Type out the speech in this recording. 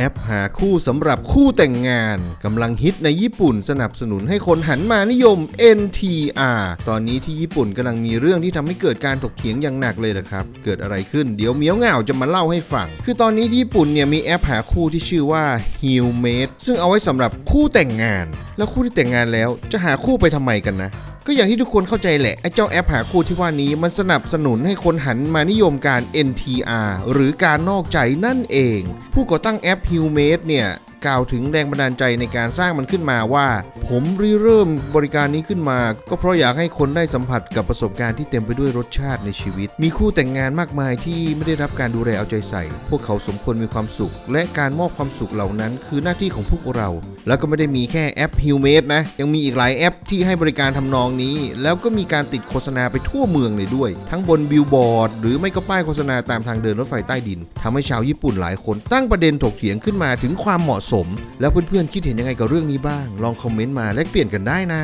แอปหาคู่สำหรับคู่แต่งงานกำลังฮิตในญี่ปุ่นสนับสนุนให้คนหันมานิยม NTR ตอนนี้ที่ญี่ปุ่นกำลังมีเรื่องที่ทำให้เกิดการถกเถียงอย่างหนักเลยนะครับ เกิดอะไรขึ้นเดี๋ยวเมียวเหงาจะมาเล่าให้ฟัง คือตอนนี้ที่ญี่ปุ่นเนี่ยมีแอปหาคู่ที่ชื่อว่า h e a l m a t e ซึ่งเอาไว้สำหรับคู่แต่งงาน แล้วคู่ที่แต่งงานแล้วจะหาคู่ไปทำไมกันนะก็อย่างที่ทุกคนเข้าใจแหละ ไอ้เจ้าแอปหาคู่ที่ว่านี้มันสนับสนุนให้คนหันมานิยมการ NTR หรือการนอกใจนั่นเอง ผู้ก่อตั้งแอป h u m a t e เนี่ยกล่าวถึงแรงบันดาลใจในการสร้างมันขึ้นมาว่า ผมริเริ่มบริการนี้ขึ้นมา ก็เพราะอยากให้คนได้สัมผัสกับประสบการณ์ที่เต็มไปด้วยรสชาติในชีวิต มีคู่แต่งงานมากมายที่ไม่ได้รับการดูแลเอาใจใส่ พวกเขาสมควรมีความสุข และการมอบความสุขเหล่านั้น คือหน้าที่ของพวกเรา แล้วก็ไม่ได้มีแค่แอป h u m a t e นะยังมีอีกหลายแอปที่ให้บริการทำนองนี้ แล้วก็มีการติดโฆษณาไปทั่วเมืองเลยด้วย ทั้งบนบิลบอร์ดหรือไม่ก็ป้ายโฆษณาตามทางเดินรถไฟใต้ดินทำให้ชาวญี่ปุ่นหลายคนตั้งประเด็นถกเถียงขึ้นมาถึงความเหมาะสม แล้วเพื่อนๆคิดเห็นยังไงกับเรื่องนี้บ้าง ลองคอมเมนต์มาแลกเปลี่ยนกันได้นะ